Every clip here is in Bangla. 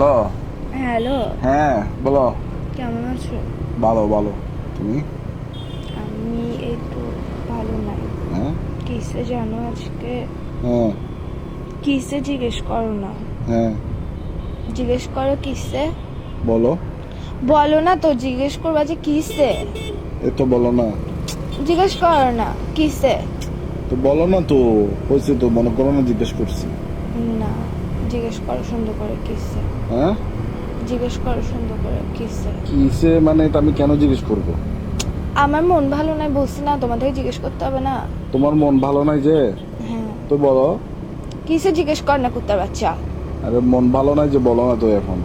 হ্যালো। হ্যালো। হ্যাঁ বলো। কেমন আছো? ভালো ভালো। তুমি? আমি একটু ভালো নাই। হ্যাঁ? কিসে জানো আজকে? হ্যাঁ। কিসে জিজ্ঞেস করো না। হ্যাঁ। জিজ্ঞেস করো কিসে? বলো। বলো না তো জিজ্ঞেস করবা যে কিসে? এ তো বলো না। জিজ্ঞেস করো না কিসে? তো বলো না তো হয়েছে তো মনে করো না জিজ্ঞেস করছি। জিজ্ঞেস করো সুন্দর করে কিসে? হ্যাঁ? জিজ্ঞেস করো সুন্দর করে কিসে? কিসে মানে এটা আমি কেন জিজ্ঞেস করব? আমার মন ভালো নাই বলছি না তোমাদের জিজ্ঞেস করতে হবে না। তোমার মন ভালো নাই যে? হ্যাঁ। তো বলো। কিসে জিজ্ঞেস কর না কুত্তার বাচ্চা। আরে মন ভালো নাই যে বলো না তো এখন।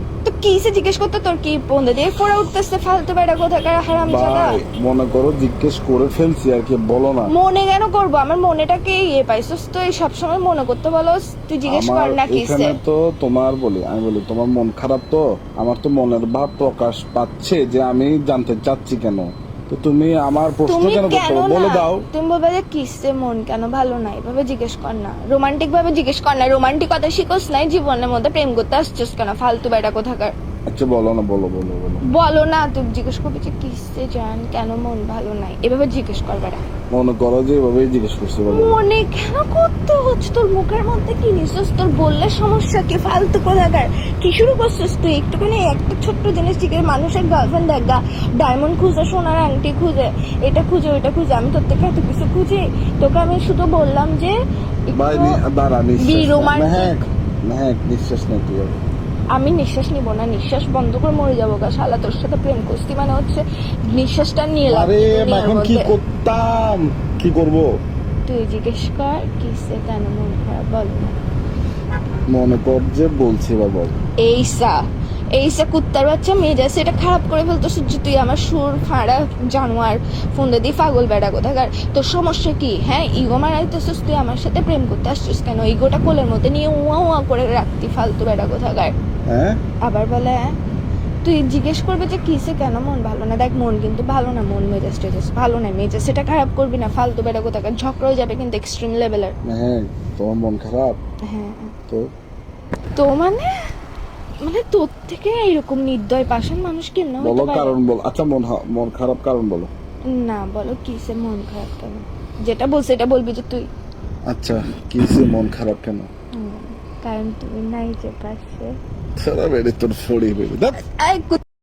কিসে জিজ্ঞেস করতে? তোর কি বন্ধু দিয়ে পড়ে উঠতেছে? ফালতু বেড়া কোথাকার হারাম ভাই মনে করো জিজ্ঞেস করে ফেলছি আর কি বলো না। মনে কেন করব? আমার মনেটাকে ইয়ে পাইছস তো এই সবসময় মনে করতে বলো তুই জিজ্ঞেস কর আমার না এখানে তো তোমার বলি আমি বলি তোমার মন খারাপ তো? আমার তো মনের ভাব প্রকাশ পাচ্ছে যে আমি জানতে চাচ্ছি কেন? তো তুমি আমার প্রশ্ন তুমি কেন করছ? বলে দাও। তুমি বলবে যে কিসে মন? কেন ভালো না এভাবে জিজ্ঞেস কর না। রোমান্টিক ভাবে জিজ্ঞেস কর না। রোমান্টিক কথা শিখোস নাই জীবনের মধ্যে প্রেম করতে আসছিস কেন? ফালতু বেটা কোথাকার? আচ্ছা বলো না বলো বলো বলো। বলো না তুই জিজ্ঞেস করবি যে কিসে জান কেন মন ভালো নাই? এভাবে জিজ্ঞেস কর বেটা মনে করো যে এভাবেই জিজ্ঞেস করছি বলো। মনে কেন করতে হচ্ছে? তোর মুখের মধ্যে কি নিছিস তোর বললে সমস্যা কি? ফালতু কোথাকার? কি শুরু করছিস তুই? একটুখানি একটা ছোট্ট জিনিস জিজ্ঞেস মানুষের গার্লফ্রেন্ড দেখা ডায়মন্ড খুঁজে সোনার আংটি খুঁজে এটা খুঁজে ওইটা খুঁজে আমি তোর থেকে এত কিছু খুঁজি? তোকে আমি শুধু বললাম যে ভাই দাঁড়া নিঃশ্বাস নিঃশ্বাস তুই। আমি নিঃশ্বাস নিব না নিঃশ্বাস বন্ধ করে মরে যাব গা। শালা তোর সাথে প্রেম করছি মানে হচ্ছে নিঃশ্বাসটা নিয়ে আরে এখন কি করতাম? কি করব? তুই জিজ্ঞেস কর কিসে কেন মন খারাপ বল। মনে কর যে বলছি বা বল। এইসা এইসা কুত্তার বাচ্চা মেজাজ এটা খারাপ করে ফেলতো সূর্য তুই আমার সুর ফাঁড়া জানোয়ার ফোন দিয়ে পাগল বেড়া কোথাকার। তোর সমস্যা কি? হ্যাঁ ইগো মারাইতেছিস তুই আমার সাথে প্রেম করতে আসছিস কেন? ইগোটা কোলের মধ্যে নিয়ে উয়া উয়া করে রাখতি ফালতু বেড়া কোথাকার। হ্যাঁ? আবার বলে হ্যাঁ? তুই জিজ্ঞেস করবে যে কিসে কেন মন ভালো না? দেখ মন কিন্তু ভালো না মন মেজাজ টেজাজ ভালো না মেজাজ সেটা খারাপ করবি না ফালতু বেড়া কোথাকার ঝগড়া হয়ে যাবে কিন্তু এক্সট্রিম লেভেলের মেহেক তোমার মন খারাপ? হ্যাঁ। তো? তো মানে মানে তোর থেকে এরকম নির্দয় পাষাণ মানুষ কেমন বলো কারণ বল। আচ্ছা মন মন খারাপ কারণ বলো। না বলো কিসে মন খারাপ কেন? যেটা বলছে এটা বলবি যে তুই। আচ্ছা কিসে মন খারাপ কেন? কারণ তুমি নাই যে পাশে। সারা বেড়ে তোর শরীর বেড়ে দেখ।